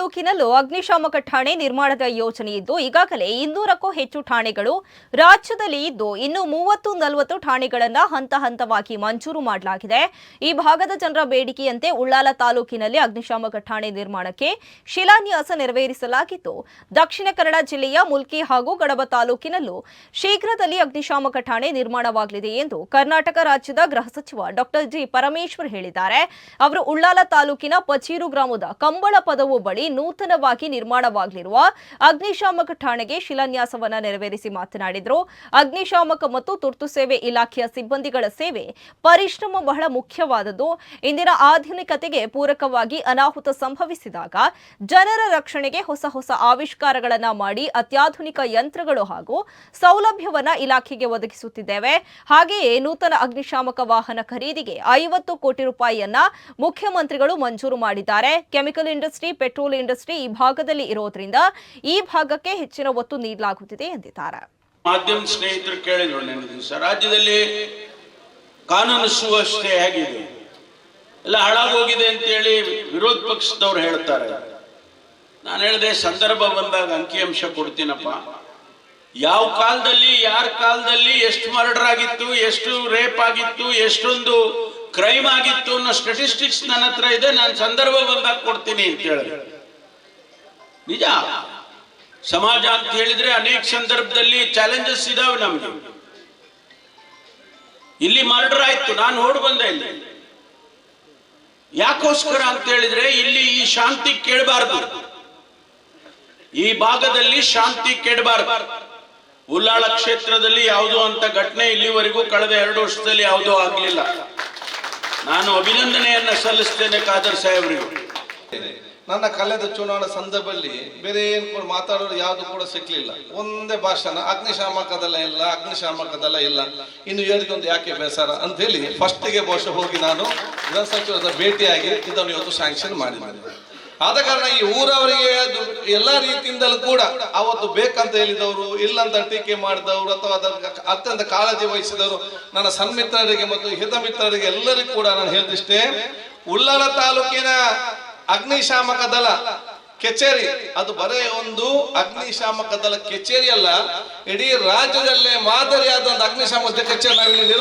ತಾಲೂಕಿನಲ್ಲೂ ಅಗ್ನಿಶಾಮಕ ಠಾಣೆ ನಿರ್ಮಾಣದ ಯೋಜನೆ ಇದ್ದು, ಈಗಾಗಲೇ ಇನ್ನೂರಕ್ಕೂ ಹೆಚ್ಚು ಠಾಣೆಗಳು ರಾಜ್ಯದಲ್ಲಿ ಇದ್ದು, ಇನ್ನು ಮೂವತ್ತು ನಲವತ್ತು ಠಾಣೆಗಳನ್ನ ಹಂತ ಹಂತವಾಗಿ ಮಂಜೂರು ಮಾಡಲಾಗಿದೆ. ಈ ಭಾಗದ ಜನರ ಬೇಡಿಕೆಯಂತೆ ಉಳ್ಳಾಲ ತಾಲೂಕಿನಲ್ಲಿ ಅಗ್ನಿಶಾಮಕ ಠಾಣೆ ನಿರ್ಮಾಣಕ್ಕೆ ಶಿಲಾನ್ಯಾಸ ನೆರವೇರಿಸಲಾಗಿದ್ದು ದಕ್ಷಿಣ ಕನ್ನಡ ಜಿಲ್ಲೆಯ ಮುಲ್ಕಿ ಹಾಗೂ ಗಡಬ ತಾಲೂಕಿನಲ್ಲೂ ಶೀಘ್ರದಲ್ಲಿ ಅಗ್ನಿಶಾಮಕ ಠಾಣೆ ನಿರ್ಮಾಣವಾಗಲಿದೆ ಎಂದು ಕರ್ನಾಟಕ ರಾಜ್ಯದ ಗೃಹ ಸಚಿವ ಡಾಕ್ಟರ್ ಜಿ. ಪರಮೇಶ್ವರ್ ಹೇಳಿದ್ದಾರೆ. ಅವರು ಉಳ್ಳಾಲ ತಾಲೂಕಿನ ಪಚೀರು ಗ್ರಾಮದ ಕಂಬಳ ಪದವು ಬಳಿ ನೂತನವಾಗಿ ನಿರ್ಮಾಣವಾಗಲಿರುವ ಅಗ್ನಿಶಾಮಕ ಠಾಣೆಗೆ ಶಿಲಾನ್ಯಾಸವನ್ನ ನೆರವೇರಿಸಿ ಮಾತನಾಡಿದರು. ಅಗ್ನಿಶಾಮಕ ಮತ್ತು ತುರ್ತು ಸೇವೆ ಇಲಾಖೆಯ ಸಿಬ್ಬಂದಿಗಳ ಸೇವೆ ಪರಿಶ್ರಮ ಬಹಳ ಮುಖ್ಯವಾದದ್ದು. ಇಂದಿನ ಆಧುನಿಕತೆಗೆ ಪೂರಕವಾಗಿ ಅನಾಹುತ ಸಂಭವಿಸಿದಾಗ ಜನರ ರಕ್ಷಣೆಗೆ ಹೊಸ ಹೊಸ ಆವಿಷ್ಕಾರಗಳನ್ನ ಮಾಡಿ ಅತ್ಯಾಧುನಿಕ ಯಂತ್ರಗಳು ಹಾಗೂ ಸೌಲಭ್ಯವನ್ನ ಇಲಾಖೆಗೆ ಒದಗಿಸುತ್ತಿದ್ದೇವೆ. ಹಾಗೆಯೇ ನೂತನ ಅಗ್ನಿಶಾಮಕ ವಾಹನ ಖರೀದಿಗೆ ಐವತ್ತು ಕೋಟಿ ರೂಪಾಯಿಯನ್ನ ಮುಖ್ಯಮಂತ್ರಿಗಳು ಮಂಜೂರು ಮಾಡಿದ್ದಾರೆ. ಕೆಮಿಕಲ್ ಇಂಡಸ್ಟ್ರಿ, ಪೆಟ್ರೋಲ್ ಇಂಡಸ್ಟ್ರಿ ಈ ಭಾಗದಲ್ಲಿ ಇರೋದ್ರಿಂದ ಈ ಭಾಗಕ್ಕೆ ಹೆಚ್ಚಿನ ಒತ್ತು ನೀಡಲಾಗುತ್ತಿದೆ ಎಂದಿದ್ದಾರೆ. ಮಾಧ್ಯಮ ಸ್ನೇಹಿತರು ಕೇಳಿದ್ರು ದಿವಸ, ರಾಜ್ಯದಲ್ಲಿ ಕಾನೂನು ಸುವ್ಯವಸ್ಥೆ ಹೇಗಿದೆ? ಎಲ್ಲ ಹಾಳಾಗೋಗಿದೆ ಅಂತೇಳಿ ವಿರೋಧ ಪಕ್ಷದವ್ರು ಹೇಳ್ತಾರೆ. ನಾನು ಹೇಳಿದೆ, ಸಂದರ್ಭ ಬಂದಾಗ ಅಂಕಿಅಂಶ ಕೊಡ್ತೀನಪ್ಪ. ಯಾವ ಕಾಲದಲ್ಲಿ, ಯಾರ ಕಾಲದಲ್ಲಿ ಎಷ್ಟು ಮರ್ಡರ್ ಆಗಿತ್ತು ಎಷ್ಟು ರೇಪ್ ಆಗಿತ್ತು, ಎಷ್ಟೊಂದು ಕ್ರೈಮ್ ಆಗಿತ್ತು ಅನ್ನೋ ಸ್ಟಟಿಸ್ಟಿಕ್ಸ್ ನನ್ನ ಹತ್ರ ಇದೆ, ನಾನು ಸಂದರ್ಭ ಬಂದಾಗ ಕೊಡ್ತೀನಿ ಅಂತ ಹೇಳಿದೆ ನಿಜ? ಸಮಾಜ ಅಂತ ಹೇಳಿದ್ರೆ ಅನೇಕ ಸಂದರ್ಭದಲ್ಲಿ ಚಾಲೆಂಜಸ್ ಇದಾವೆ ನಮಗೆ. ಇಲ್ಲಿ ಮರ್ಡರ್ ಆಯ್ತು ನಾನು ಓಡ್ ಬಂದೆ ಇಲ್ಲಿ. ಯಾಕೋಸ್ಕರ ಅಂತ ಹೇಳಿದ್ರೆ ಇಲ್ಲಿ ಈ ಶಾಂತಿ ಕೇಳಬಾರದು ಈ ಭಾಗದಲ್ಲಿ ಶಾಂತಿ ಕೆಡಬಾರ್ದು. ಉಲ್ಲಾಳ ಕ್ಷೇತ್ರದಲ್ಲಿ ಯಾವುದೋ ಅಂತ ಘಟನೆ ಇಲ್ಲಿವರೆಗೂ ಕಳೆದ ಎರಡು ವರ್ಷದಲ್ಲಿ ಯಾವುದೋ ಆಗ್ಲಿಲ್ಲ. ನಾನು ಅಭಿನಂದನೆಯನ್ನ ಸಲ್ಲಿಸ್ತೇನೆ ಖಾದರ್ ಸಾಹೇಬ್ರಿಗೆ. ನನ್ನ ಕಳೆದ ಚುನಾವಣಾ ಸಂದರ್ಭದಲ್ಲಿ ಬೇರೆ ಏನು ಕೂಡ ಮಾತಾಡೋರು ಯಾವುದು ಕೂಡ ಸಿಕ್ಕಲಿಲ್ಲ ಒಂದೇ ಭಾಷಣ ಅಗ್ನಿಶಾಮಕದಲ್ಲ ಇಲ್ಲ ಅಗ್ನಿಶಾಮಕದಲ್ಲ ಇಲ್ಲ. ಇನ್ನು ಒಂದು ಯಾಕೆ ಬೇಸರ ಅಂತ ಹೇಳಿ ಫಸ್ಟಿಗೆ ಬಹುಶಃ ಹೋಗಿ ನಾನು ಗೃಹ ಸಚಿವರ ಭೇಟಿಯಾಗಿ ಇದನ್ನು ಇವತ್ತು ಸ್ಯಾಂಕ್ಷನ್ ಮಾಡಿದ್ದೇನೆ. ಆದ ಕಾರಣ ಈ ಊರವರಿಗೆ ಎಲ್ಲಾ ರೀತಿಯಿಂದಲೂ ಕೂಡ ಅವತ್ತು ಬೇಕಂತ ಹೇಳಿದವರು, ಇಲ್ಲಂತ ಟೀಕೆ ಮಾಡಿದವರು, ಅಥವಾ ಅತ್ಯಂತ ಕಾಳಜಿ ವಹಿಸಿದವರು ನನ್ನ ಸನ್ಮಿತ್ರರಿಗೆ ಮತ್ತು ಹಿತಮಿತ್ರರಿಗೆ ಎಲ್ಲರಿಗೂ ಕೂಡ ನಾನು ಹೇಳಿದಿಷ್ಟೇ, ಉಳ್ಳಾಲ ತಾಲೂಕಿನ ಅಗ್ನಿಶಾಮಕ ದಳ. ಕಚೇರಿ. ಅದು ಬರೇ ಒಂದು ಅಗ್ನಿಶಾಮಕ ದಳ ಕಚೇರಿ ಅಲ್ಲ. ಇಡೀ ರಾಜ್ಯದಲ್ಲೇ ಮಾದರಿಯಾದ ಒಂದು ಅಗ್ನಿಶಾಮಕ ಕಚೇರಿ ನಾವಿಲ್ಲಿ